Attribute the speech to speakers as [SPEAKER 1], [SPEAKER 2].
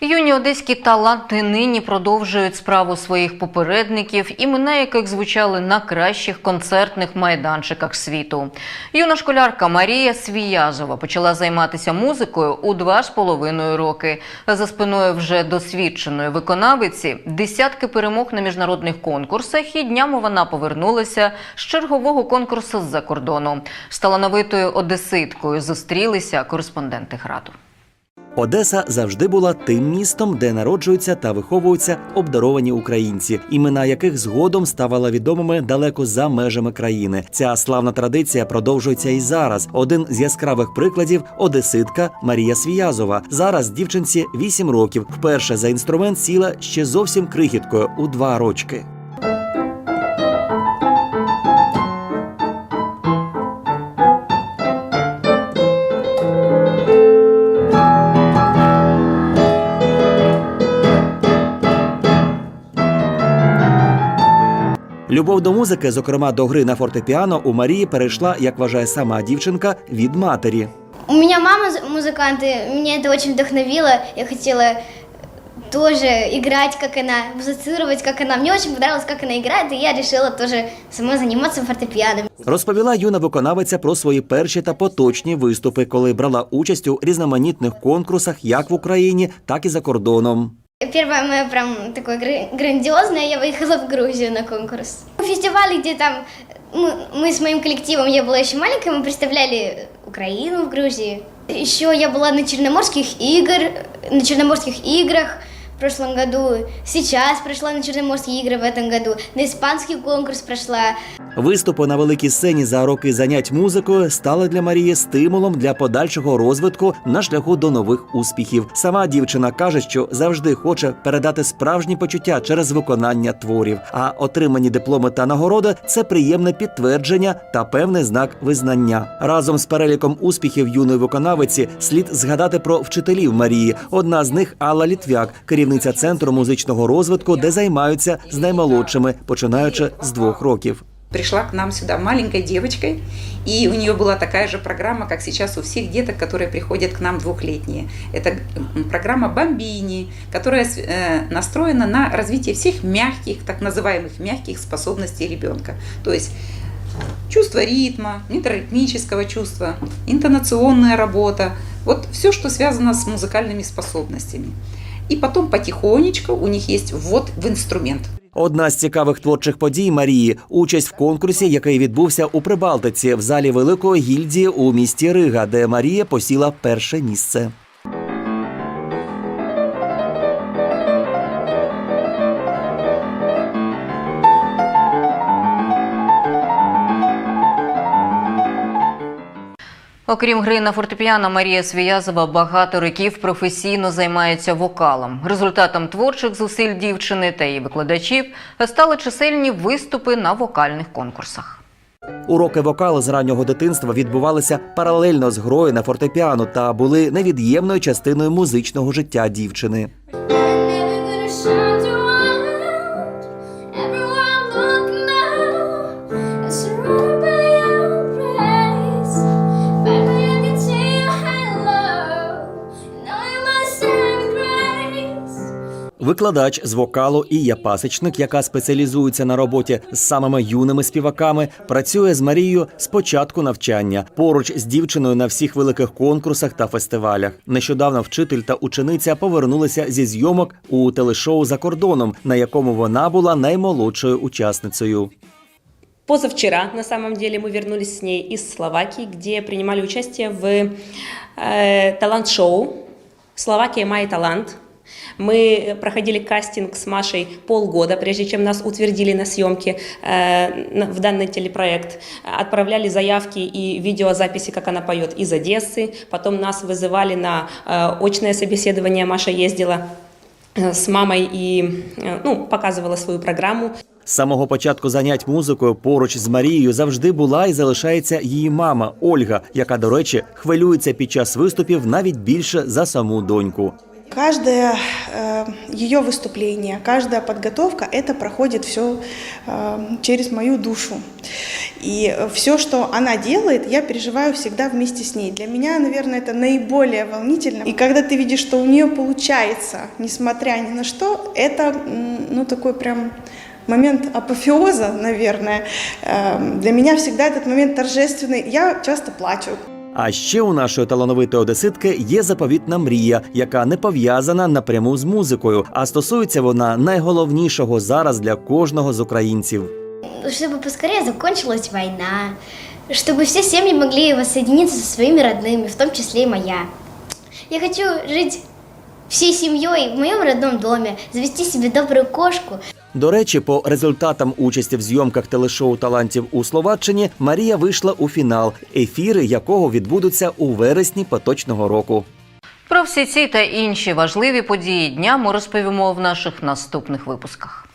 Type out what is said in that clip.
[SPEAKER 1] Юні одеські таланти нині продовжують справу своїх попередників, імена яких звучали на кращих концертних майданчиках світу. Юна школярка Марія Свіязова почала займатися музикою у два з половиною роки. За спиною вже досвідченої виконавиці десятки перемог на міжнародних конкурсах. І днями вона повернулася з чергового конкурсу з-за кордону. З талановитою одеситкою зустрілися кореспонденти граду.
[SPEAKER 2] Одеса завжди була тим містом, де народжуються та виховуються обдаровані українці, імена яких згодом ставали відомими далеко за межами країни. Ця славна традиція продовжується і зараз. Один з яскравих прикладів одеситка Марія Свіязова. Зараз дівчинці 8 років. Вперше за інструмент сіла ще зовсім крихіткою у два рочки. Любов до музики, зокрема до гри на фортепіано, у Марії перейшла, як вважає сама дівчинка, від матері.
[SPEAKER 3] У меня мама музыкант, и меня это очень вдохновило. Я хотела тоже играть, как она, музицировать, как она. Мне очень понравилось, как она играет, и я решила тоже сама заниматься фортепиано.
[SPEAKER 2] Розповіла юна виконавиця про свої перші та поточні виступи, коли брала участь у різноманітних конкурсах як в Україні, так і за кордоном.
[SPEAKER 3] Первое мое прям такое гра- грандиозное, я выехала в Грузию на конкурс. Фестивали, где там мы, мы с моим коллективом, я была еще маленькая, мы представляли Украину в Грузии. Еще я была на Черноморских игр, на Черноморских играх в прошлом году. Сейчас прошла на Черноморские игры в этом году. На испанский конкурс прошла.
[SPEAKER 2] Виступи на великій сцені за роки занять музикою стали для Марії стимулом для подальшого розвитку на шляху до нових успіхів. Сама дівчина каже, що завжди хоче передати справжні почуття через виконання творів. А отримані дипломи та нагороди це приємне підтвердження та певний знак визнання. Разом з переліком успіхів юної виконавиці слід згадати про вчителів Марії. Одна з них Алла Літвяк, керівниця центру музичного розвитку, де займаються з наймолодшими, починаючи з двох років.
[SPEAKER 4] пришла к нам сюда маленькой девочкой, и у нее была такая же программа, как сейчас у всех деток, которые приходят к нам двухлетние. Это м, программа «Бомбини», которая с- э, настроена на развитие всех мягких, так называемых мягких способностей ребенка. То есть чувство ритма, метроритмического чувства, интонационная работа, вот все, что связано с музыкальными способностями. И потом потихонечку у них есть ввод в инструмент.
[SPEAKER 2] Одна з цікавих творчих подій Марії участь в конкурсі, який відбувся у Прибалтиці в залі Великої гільдії у місті Рига, де Марія посіла перше місце.
[SPEAKER 1] Окрім гри на фортепіано, Марія Свіязова багато років професійно займається вокалом. Результатом творчих зусиль дівчини та її викладачів стали чисельні виступи на вокальних конкурсах.
[SPEAKER 2] Уроки вокалу з раннього дитинства відбувалися паралельно з грою на фортепіано та були невід'ємною частиною музичного життя дівчини. Викладач з вокалу Ія Пасечник, яка спеціалізується на роботі з самими юними співаками, працює з Марією з початку навчання поруч з дівчиною на всіх великих конкурсах та фестивалях. Нещодавно вчитель та учениця повернулися зі зйомок у телешоу за кордоном, на якому вона була наймолодшою учасницею.
[SPEAKER 5] Позавчера, на самом деле, мы вернулись с ней из Словакии, где принимали участие в э, талант-шоу «Словакия. Май талант». Мы проходили кастинг с Машей полгода, прежде чем нас утвердили на съемке э, на- в данный телепроект. Отправляли заявки и видеозаписи, как она поет, из Одессы. Потом нас вызывали на э, очное собеседование. Маша ездила э, с мамой и э, ну, показывала свою программу.
[SPEAKER 2] З самого початку занять музикою поруч з Марією завжди була і залишається її мама Ольга, яка, до речі, хвилюється під час виступів навіть більше за саму доньку.
[SPEAKER 6] Каждое э, ее выступление, каждая подготовка, это проходит все через мою душу. И все, что она делает, я переживаю всегда вместе с ней. Для меня, наверное, это наиболее волнительно. И когда ты видишь, что у нее получается, несмотря ни на что, это, ну, такой прям момент апофеоза, наверное. Э, Для меня всегда этот момент торжественный. Я часто плачу.
[SPEAKER 2] А ще у нашої талановитої одеситки є заповітна мрія, яка не пов'язана напряму з музикою, а стосується вона найголовнішого зараз для кожного з українців.
[SPEAKER 3] Чтобы поскорее закончилась война, чтобы все семьи могли воссоединиться со своими родными, в том числе и моя. Я хочу жить всей семьей в моем родном доме, завести себе добрую кошку,
[SPEAKER 2] До речі, по результатам участі в зйомках телешоу талантів у Словаччині Марія вийшла у фінал, ефіри якого відбудуться у вересні поточного року.
[SPEAKER 1] Про всі ці та інші важливі події дня ми розповімо в наших наступних випусках.